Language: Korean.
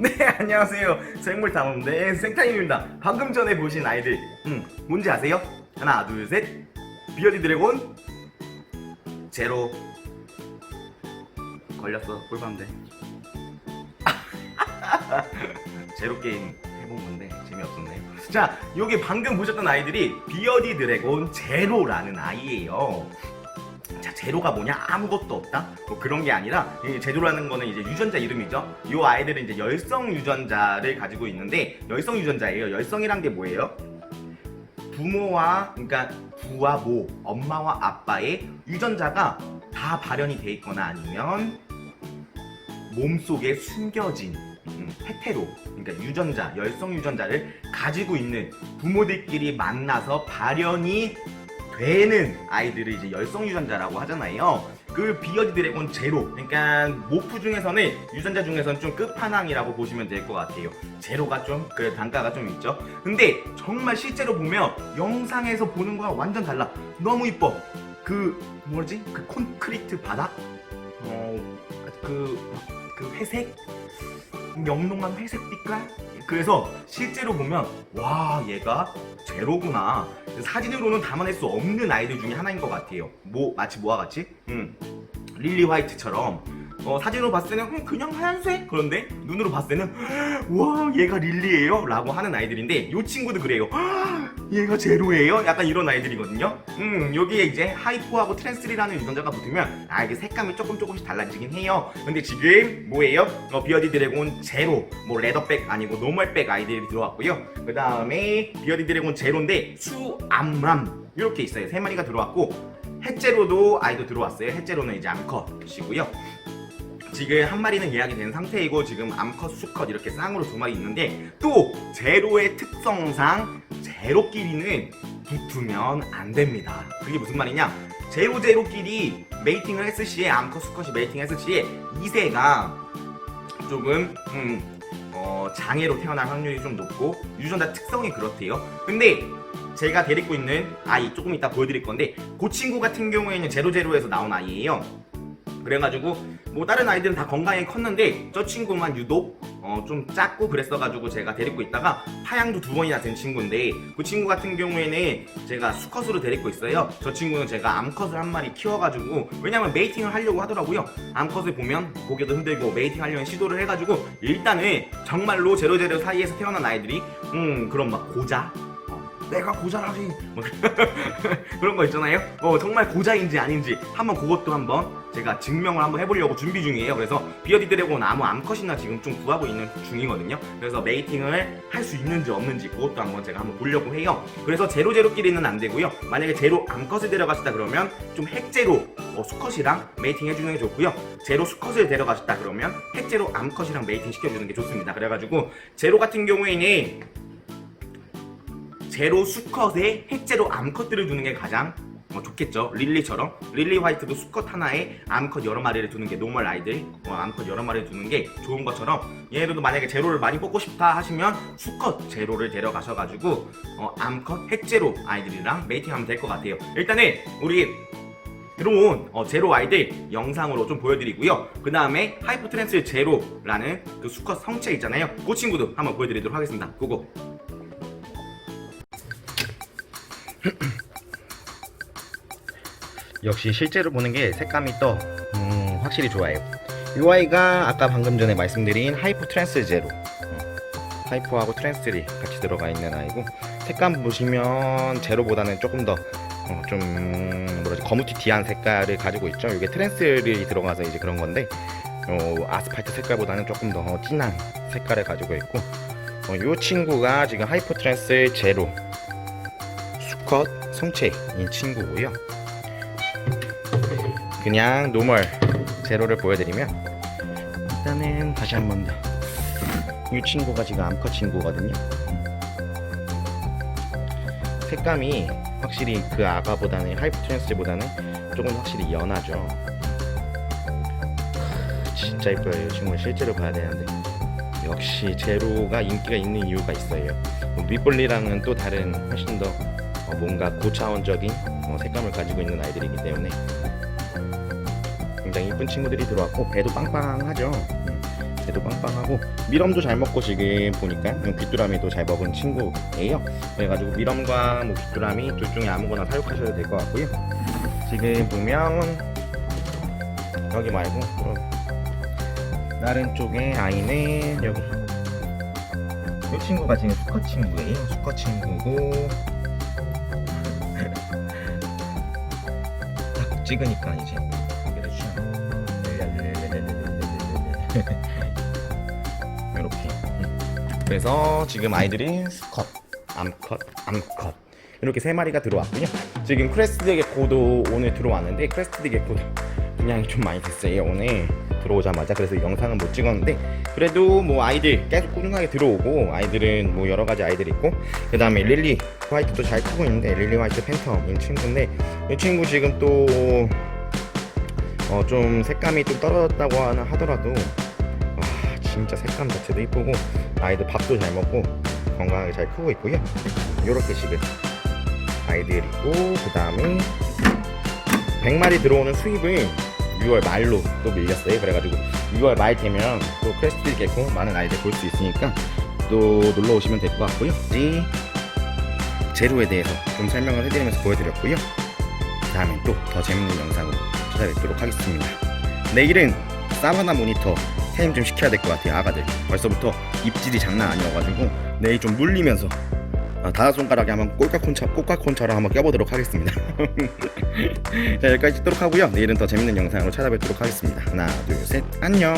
네 안녕하세요. 생물 탐험대 생타임입니다. 방금 전에 보신 아이들 음 뭔지 아세요? 하나 둘셋. 비어디 드래곤. 제로. 걸렸어. 꿀밤대. 제로 게임 해본 건데 재미없었네요 자 요게 방금 보셨던 아이들이 비어디 드래곤 제로라는 아이예요 자 제로가 뭐냐? 아무것도 없다? 뭐 그런 게 아니라 이 제로라는 거는 이제 유전자 이름이죠. 이 아이들은 이제 열성 유전자를 가지고 있는데 열성 유전자예요. 열성이란 게 뭐예요? 부모와 그러니까 부와 모 엄마와 아빠의 유전자가 다 발현이 돼 있거나 아니면 몸속에 숨겨진 음, 헤테로 그러니까 유전자 열성 유전자를 가지고 있는 부모들끼리 만나서 발현이 되는 아이들을 이제 열성 유전자라고 하잖아요. 그 비어디 드래곤 제로 그러니까 모프 중에서는 유전자 중에서는 좀 끝판왕이라고 보시면 될 것 같아요. 제로가 좀 그 단가가 좀 있죠. 근데 정말 실제로 보면 영상에서 보는 거랑 완전 달라. 너무 이뻐. 그 뭐지? 그 콘크리트 바닥? 어그 그 회색 영롱한 회색 빛깔? 그래서 실제로 보면 와 얘가 제로구나. 사진으로는 담아낼 수 없는 아이들 중에 하나인 것 같아요. 뭐 마치 뭐와 같이? 음, 릴리 화이트처럼 어, 사진으로 봤을 때는 음, 그냥 하얀색? 그런데 눈으로 봤을 때는 와 얘가 릴리예요? 라고 하는 아이들인데 요 친구도 그래요. 얘가 제로예요? 약간 이런 아이들이거든요. 음 여기에 이제 하이포하고 트랜스리라는 유전자가 붙으면 아 이게 색감이 조금 조금씩 달라지긴 해요. 근데 지금 뭐예요? 어, 비어디 드래곤 제로 뭐 레더백 아니고 노멀백 아이들이 들어왔고요. 그 다음에 비어디 드래곤 제로인데 수암람 이렇게 있어요. 세 마리가 들어왔고 햇제로도 아이도 들어왔어요. 햇제로는 이제 암컷이고요 지금 한 마리는 예약이 된 상태이고 지금 암컷, 수컷 이렇게 쌍으로 두 마리 있는데 또 제로의 특성상 제로끼리는 붙으면 안 됩니다. 그게 무슨 말이냐? 제로 제로끼리 메이팅을 했을 시에 암컷, 수컷이 메이팅 했을 시에 2세가 조금 음, 어, 장애로 태어날 확률이 좀 높고 유전자 특성이 그렇대요. 근데 제가 데리고 있는 아이 조금 이따 보여드릴 건데 그 친구 같은 경우에는 제로제로에서 나온 아이예요. 그래가지고 뭐 다른 아이들은 다 건강히 컸는데 저 친구만 유독 어, 좀 작고 그랬어가지고 제가 데리고 있다가 파양도 두 번이나 된 친구인데 그 친구 같은 경우에는 제가 수컷으로 데리고 있어요. 저 친구는 제가 암컷을 한 마리 키워가지고 왜냐면 메이팅을 하려고 하더라고요. 암컷을 보면 고개도 흔들고 메이팅 하려는 시도를 해가지고 일단은 정말로 제로제로 사이에서 태어난 아이들이 음 그런 막 고자? 어, 내가 고자라지 뭐 그런 거 있잖아요 어 정말 고자인지 아닌지 한번 그것도 한번 제가 증명을 한번 해보려고 준비 중이에요. 그래서 비어디 드래곤 아무 암컷이나 지금 좀 구하고 있는 중이거든요. 그래서 메이팅을 할 수 있는지 없는지 그것도 한번 제가 한번 보려고 해요. 그래서 제로 제로끼리는 안 되고요. 만약에 제로 암컷을 데려가시다 그러면 좀 핵제로 어, 수컷이랑 메이팅 해주는 게 좋고요. 제로 수컷을 데려가셨다 그러면 핵제로 암컷이랑 메이팅 시켜주는 게 좋습니다. 그래가지고 제로 같은 경우에는 제로 수컷에 핵제로 암컷들을 두는 게 가장 어, 좋겠죠. 릴리처럼 릴리 화이트도 수컷 하나에 암컷 여러 마리를 두는 게 노멀 아이들 어, 암컷 여러 마리를 두는 게 좋은 것처럼 얘네들도 만약에 제로를 많이 뽑고 싶다 하시면 수컷 제로를 데려가셔가지고 어, 암컷 핵제로 아이들이랑 메이팅하면 될 것 같아요. 일단은 우리 들어온 어, 제로 아이들 영상으로 좀 보여드리고요. 그 다음에 하이퍼 트랜스 제로라는 그 수컷 성체 있잖아요. 그 친구도 한번 보여드리도록 하겠습니다. 고고. 역시 실제로 보는 게 색감이 또 음, 확실히 좋아요. 이 아이가 아까 방금 전에 말씀드린 하이퍼 트랜스 제로 어, 하이퍼하고 트랜스리 같이 들어가 있는 아이고 색감 보시면 제로보다는 조금 더 어, 좀 뭐라지 거무튀튀한 색깔을 가지고 있죠. 이게 트랜스리 들어가서 이제 그런 건데 어, 아스팔트 색깔보다는 조금 더 진한 색깔을 가지고 있고 어, 이 친구가 지금 하이퍼 트랜스 제로 수컷 성체인 친구고요. 그냥 노멀 제로를 보여드리면 일단은 다시 한 번 더. 이 친구가 지금 암컷 친구거든요. 색감이 확실히 그 아가보다는 하이프 트랜스보다는 조금 확실히 연하죠. 진짜 이뻐요. 이 친구 실제로 봐야 되는데 역시 제로가 인기가 있는 이유가 있어요. 뭐 밑볼리랑은 또 다른 훨씬 더 어, 뭔가 고차원적인 어, 색감을 가지고 있는 아이들이기 때문에 굉장히 이쁜 친구들이 들어왔고 배도 빵빵하죠. 음. 얘도 빵빵하고 미럼도 잘 먹고 지금 보니까 귀뚜라미도 잘 먹은 친구예요. 그래가지고 미럼과 뭐 귀뚜라미 둘 중에 아무거나 사육하셔도 될 것 같고요. 지금 보면 여기 말고 또 다른 쪽에 아이는 여기 이 친구가 지금 수컷 친구예요. 수컷 친구고 찍으니까 이제. 이렇게. 그래서 지금 아이들이 수컷, 암컷, 암컷. 이렇게 세 마리가 들어왔고요. 지금 크레스트 게코도 오늘 들어왔는데 크레스트 게코도 분양이 좀 많이 됐어요 오늘 들어오자마자 그래서 영상은 못 찍었는데 그래도 뭐 아이들 계속 꾸준하게 들어오고 아이들은 뭐 여러 가지 아이들 있고 그 다음에 릴리 화이트도 잘 크고 있는데 릴리 화이트 팬텀 이 친구인데 이 친구 지금 또 어, 좀 색감이 좀 떨어졌다고 하나 하더라도 와 진짜 색감 자체도 이쁘고 아이들 밥도 잘 먹고 건강하게 잘 크고 있고요. 이렇게 지금 아이들 있고 그 다음에 100마리 들어오는 수입을 6월 말로 또 밀렸어요. 그래가지고 6월 말 되면 또 퀘스트 개코 많은 아이들 볼 수 있으니까 또 놀러 오시면 될 것 같고요. 이 제로에 대해서 좀 설명을 해드리면서 보여드렸고요. 다음에 또 더 재밌는 영상으로 찾아뵙도록 하겠습니다. 내일은 사바나 모니터 태임 좀 시켜야 될 것 같아요 아가들. 벌써부터 입질이 장난 아니어가지고 내일 좀 물리면서 아, 다섯 손가락에 한번 꼴깍콘차 꼬깍콘처럼 한번 껴보도록 하겠습니다. 자 여기까지 찍도록 하고요. 내일은 더 재밌는 영상으로 찾아뵙도록 하겠습니다. 하나 둘 셋 안녕.